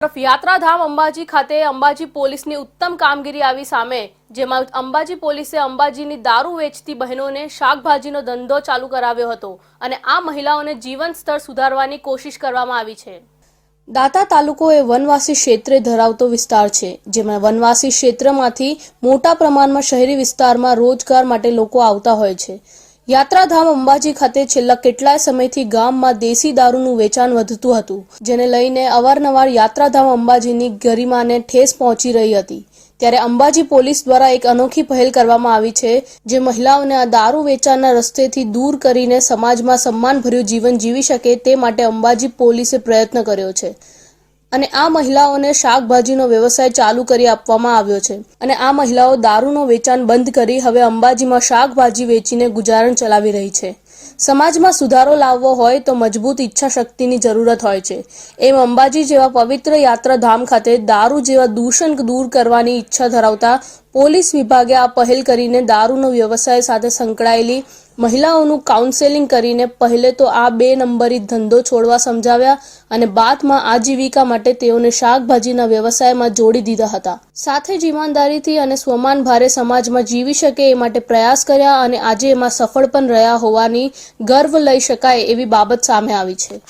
યાત્રાધામ અંબાજી ખાતે અંબાજી પોલીસની ઉત્તમ કામગીરી આવી સામે, જેમાં અંબાજી પોલીસે અંબાજીની દારૂ વેચતી બહેનોને શાકભાજીનો ધંધો ચાલુ કરાવ્યો હતો અને આ મહિલાઓને જીવન સ્તર સુધારવાની કોશિશ કરવામાં આવી છે. દાતા તાલુકો એ વનવાસી ક્ષેત્રે ધરાવતો વિસ્તાર છે, જેમાં વનવાસી ક્ષેત્રમાંથી મોટા પ્રમાણમાં શહેરી વિસ્તારમાં રોજગાર માટે લોકો આવતા હોય છે. યાત્રાધામ અંબાજી ખાતે છેલ્લા કેટલાય સમયથી ગામમાં દેશી દારૂનું વેચાણ વધતું હતું, જેને લઈને અવારનવાર યાત્રાધામ અંબાજીની ગરિમાને ઠેસ પહોંચી રહી હતી. ત્યારે અંબાજી પોલીસ દ્વારા એક અનોખી પહેલ કરવામાં આવી છે, જે મહિલાઓને આ દારૂ વેચાણના રસ્તેથી દૂર કરીને સમાજમાં સન્માનભર્યું જીવન જીવી શકે તે માટે અંબાજી પોલીસે પ્રયત્ન કર્યો છે. અને આ મહિલાઓને શાકભાજીનો વ્યવસાય ચાલુ કરી આપવામાં આવ્યો છે. અને આ મહિલાઓ દારૂનો વેચાણ બંધ કરી હવે અંબાજીમાં શાકભાજી વેચીને ગુજારણ ચલાવી રહી છે. સમાજમાં સુધારો લાવવો હોય તો મજબૂત ઈચ્છા શક્તિની જરૂરત હોય છે. એમ અંબાજી જેવા પવિત્ર યાત્રાધામ ખાતે દારૂ જેવા દૂષણ દૂર કરવાની ઈચ્છા ધરાવતા પોલીસ વિભાગે આ પહેલ કરીને દારૂનો વ્યવસાય સાથે સંકળાયેલી મહિલાઓનું કાઉન્સેલિંગ કરીને પહેલે તો આ બે નંબરી ધંધો છોડવા સમજાવ્યા અને બાદમાં આજીવિકા માટે તેઓને શાકભાજીના વ્યવસાયમાં જોડી દીધા હતા. સાથે જ ઈમાનદારીથી અને સ્વમાન ભારે સમાજમાં જીવી શકે એ માટે પ્રયાસ કર્યા અને આજે એમાં સફળ પણ રહ્યા હોવાની ગર્વ લઈ શકાય એવી બાબત સામે આવી છે.